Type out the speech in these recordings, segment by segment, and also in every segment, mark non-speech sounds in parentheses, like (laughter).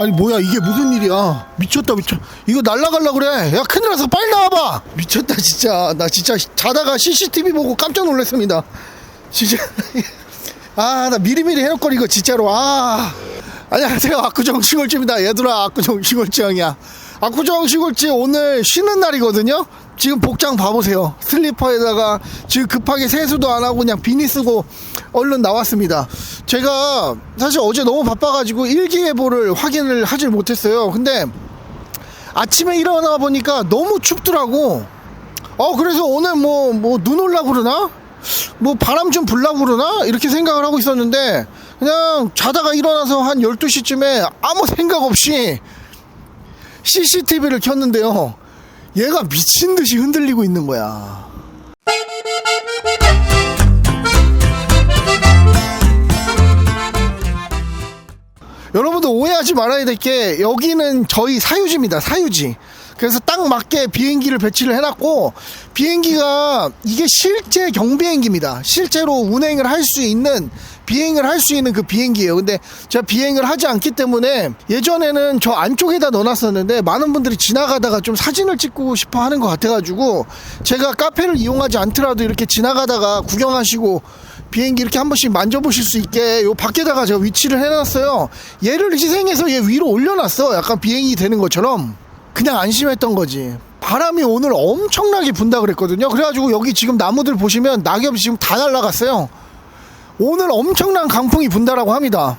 아니 뭐야 이게 무슨 일이야? 미쳤다 미쳐. 이거 날라갈라 그래. 야 큰일 났어 빨리 나와봐. 미쳤다 진짜. 나 진짜 자다가 CCTV 보고 깜짝 놀랐습니다. 진짜. (laughs) 아 나 미리미리 해놓을 걸 이거 진짜로 아. 안녕하세요. 압구정 시골지입니다. 얘들아 압구정 시골지형이야. 압구정 시골지 오늘 쉬는 날이거든요 지금 복장 봐보세요. 슬리퍼에다가 지금 급하게 세수도 안 하고 그냥 비니 쓰고 얼른 나왔습니다. 제가 사실 어제 너무 바빠가지고 일기예보를 확인을 하질 못했어요. 근데 아침에 일어나 보니까 너무 춥더라고. 어 그래서 오늘 뭐 뭐 눈 올라 그러나? 뭐 바람 좀 불라 그러나? 이렇게 생각을 하고 있었는데 그냥 자다가 일어나서 한 12시쯤에 아무 생각 없이 CCTV를 켰는데요 얘가 미친 듯이 흔들리고 있는 거야. 여러분들 오해하지 말아야 될 게 여기는 저희 사유지입니다. 사유지 그래서 딱 맞게 비행기를 배치를 해놨고 비행기가 이게 실제 경비행기입니다 실제로 운행을 할 수 있는 비행을 할 수 있는 그 비행기예요 근데 제가 비행을 하지 않기 때문에 예전에는 저 안쪽에다 넣어놨었는데 많은 분들이 지나가다가 좀 사진을 찍고 싶어 하는 것 같아가지고 제가 카페를 이용하지 않더라도 이렇게 지나가다가 구경하시고 비행기 이렇게 한 번씩 만져보실 수 있게 요 밖에다가 제가 위치를 해놨어요. 얘를 희생해서 얘 위로 올려놨어. 약간 비행이 되는 것처럼 그냥 안심했던 거지. 바람이 오늘 엄청나게 분다 그랬거든요. 그래가지고 여기 지금 나무들 보시면 낙엽이 지금 다 날라갔어요. 오늘 엄청난 강풍이 분다라고 합니다.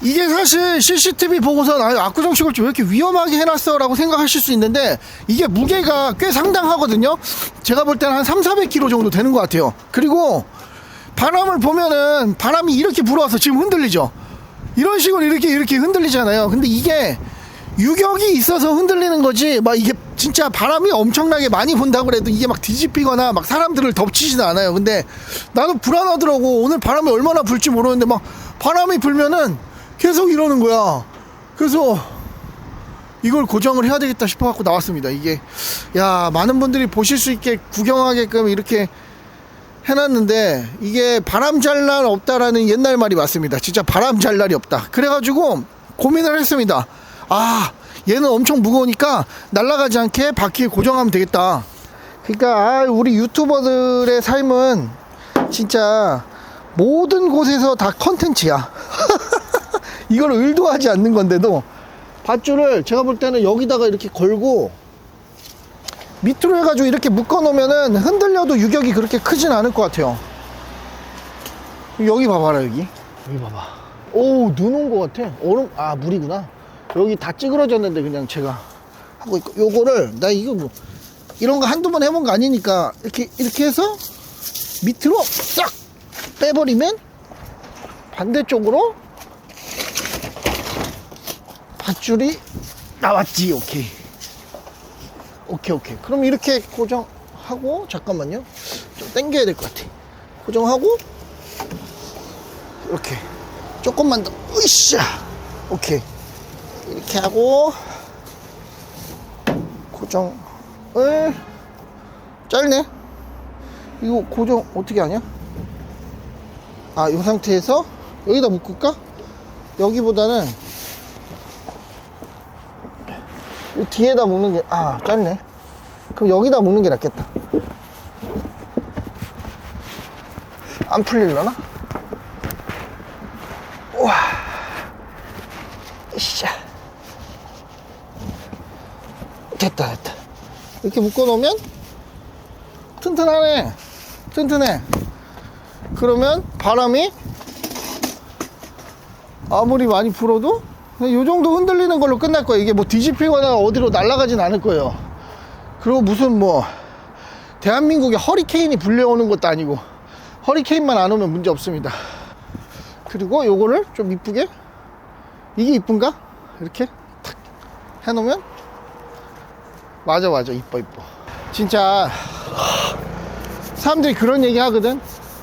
이게 사실 CCTV 보고선 아, 압구정 시골집 왜 이렇게 위험하게 해놨어 라고 생각하실 수 있는데 이게 무게가 꽤 상당하거든요. 제가 볼 때는 한 3, 400kg 정도 되는 것 같아요. 그리고 바람을 보면은 바람이 이렇게 불어와서 지금 흔들리죠. 이런 식으로 이렇게 이렇게 흔들리잖아요. 근데 이게 유격이 있어서 흔들리는 거지. 막 이게 진짜 바람이 엄청나게 많이 분다고 그래도 이게 막 뒤집히거나 막 사람들을 덮치지는 않아요. 근데 나도 불안하더라고. 오늘 바람이 얼마나 불지 모르는데 막 바람이 불면은 계속 이러는 거야. 그래서 이걸 고정을 해야 되겠다 싶어 갖고 나왔습니다. 이게 야 많은 분들이 보실 수 있게 구경하게끔 이렇게 해놨는데 이게 바람 잘 날 없다라는 옛날 말이 맞습니다. 진짜 바람 잘 날이 없다. 그래가지고 고민을 했습니다. 아 얘는 엄청 무거우니까 날아가지 않게 바퀴에 고정하면 되겠다. 그러니까 아, 우리 유튜버들의 삶은 진짜 모든 곳에서 다 컨텐츠야. (laughs) 이걸 의도하지 않는 건데도 밧줄을 제가 볼 때는 여기다가 이렇게 걸고 밑으로 해가지고 이렇게 묶어 놓으면은 흔들려도 유격이 그렇게 크진 않을 것 같아요. 여기 봐봐라 여기. 여기 봐봐. 오눈 온 것 같아. 얼음 아 물이구나. 여기 다 찌그러졌는데 그냥 제가 하고 있고. 요거를 나 이거 뭐 이런 거 한두 번 해본 거 아니니까 이렇게 이렇게 해서 밑으로 싹 빼버리면 반대쪽으로 밧줄이 나왔지. 오케이. 오케이 오케이. 그럼 이렇게 고정하고 잠깐만요. 좀 당겨야 될 것 같아. 고정하고 이렇게. 조금만 더. 으쌰! 오케이 이렇게 하고 고정을 짧네 이거 고정 어떻게 하냐 아 이 상태에서 여기다 묶을까 여기보다는 이 뒤에다 묶는 게, 아, 짧네. 그럼 여기다 묶는 게 낫겠다. 안 풀릴려나? 우와. 이샤. 됐다, 됐다. 이렇게 묶어 놓으면 튼튼하네. 튼튼해. 그러면 바람이 아무리 많이 불어도 이 정도 흔들리는 걸로 끝날 거예요. 이게 뭐 뒤집히거나 어디로 날아가진 않을 거예요. 그리고 무슨 뭐 대한민국에 허리케인이 불려오는 것도 아니고 허리케인만 안 오면 문제 없습니다. 그리고 요거를 좀 이쁘게 이게 이쁜가? 이렇게 탁 해놓으면 맞아 맞아 이뻐 이뻐 진짜 사람들이 그런 얘기 하거든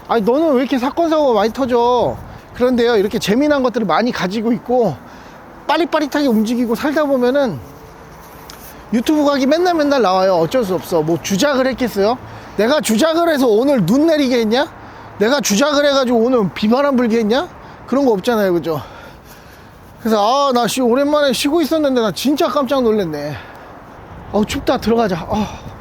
아니 너는 왜 이렇게 사건 사고가 많이 터져 그런데요 이렇게 재미난 것들을 많이 가지고 있고 빠릿빠릿하게 움직이고 살다 보면은 유튜브 각이 맨날 맨날 나와요. 어쩔 수 없어. 뭐 주작을 했겠어요? 내가 주작을 해서 오늘 눈 내리게 했냐? 내가 주작을 해가지고 오늘 비바람 불게 했냐? 그런 거 없잖아요. 그죠? 그래서 아나 오랜만에 쉬고 있었는데 나 진짜 깜짝 놀랐네 어 춥다 들어가자 아.